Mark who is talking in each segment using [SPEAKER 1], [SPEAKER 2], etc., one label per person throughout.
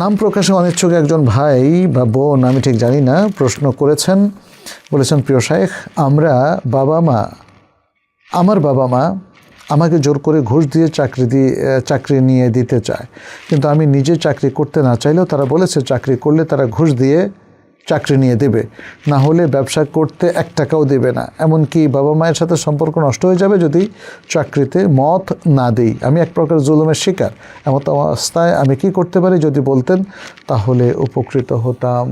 [SPEAKER 1] নাম প্রকাশে অনিচ্ছুক একজন ভাই বা বোন, আমি ঠিক জানি না, প্রশ্ন করেছেন, বলেছেন, প্রিয় শায়েখ, আমরা বাবা মা, আমার বাবা মা আমাকে জোর করে ঘুষ দিয়ে চাকরি দিয়ে চাকরি নিয়ে দিতে চায়। কিন্তু আমি নিজে চাকরি করতে না চাইলেও তারা বলেছে, চাকরি করলে তারা ঘুষ দিয়ে চাকরি নিয়ে দেবে। না হলে ব্যবসা করতে এক টাকাও দেবে না। এমনকি বাবা মায়ের সাথে সম্পর্ক নষ্ট হয়ে যাবে যদি চাকরিতে মত না দিই। আমি এক প্রকার জুলুমের শিকার। এমন অবস্থায় আমি কি করতে পারি যদি বলতেন? তাহলে উপকৃত হতাম।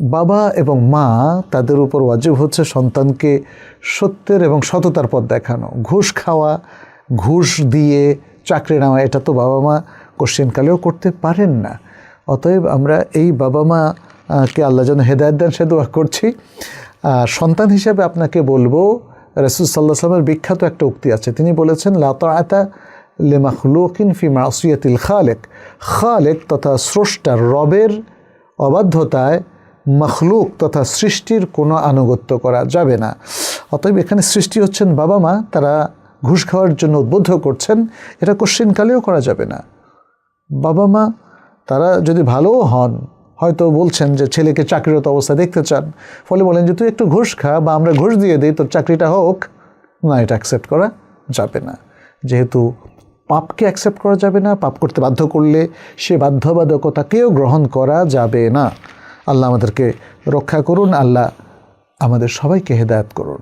[SPEAKER 1] বাবা এবং মা তাদের উপর ওয়াজিব হচ্ছে সন্তানকে সত্যের এবং সততার পথ দেখানো। ঘুষ খাওয়া, ঘুষ দিয়ে চাকরি নেওয়া, এটা তো বাবা মা কোশ্চেনকালেও করতে পারেন না। অতএব আমরা এই বাবা মা কে আল্লাহ যেন হেদায়ত দেন, সে দোয়া করছি। আর সন্তান হিসেবে আপনাকে বলব, রসুল সাল্লাহ সাল্লামের বিখ্যাত একটা উক্তি আছে। তিনি বলেছেন লাতা লেমাখলুকিন ফি মাসিয়াতিল খালেক। খালেক তথা স্রষ্টার রবের অবাধ্যতায় মখলুক তথা সৃষ্টির কোনো আনুগত্য করা যাবে না। অতএব এখানে সৃষ্টি হচ্ছেন বাবা মা, তারা ঘুষ খাওয়ার জন্য উদ্বুদ্ধ করছেন। এটা কোশ্চিনকালেও করা যাবে না। বাবা মা তারা যদি ভালোও হন, হয়তো বলছেন যে ছেলেকে চাকরিরত অবস্থা দেখতে চান। ফলে বলেন যে, তুই একটু ঘুষ খা বা আমরা ঘুষ দিয়ে দিই, তোর চাকরিটা হোক। না, এটা অ্যাকসেপ্ট করা যাবে না। যেহেতু পাপকে অ্যাকসেপ্ট করা যাবে না, পাপ করতে বাধ্য করলে সে বাধ্যবাধকতাকেও গ্রহণ করা যাবে না। আল্লাহ আমাদেরকে রক্ষা করুন, আল্লাহ আমাদের সবাইকে হেদায়েত করুন।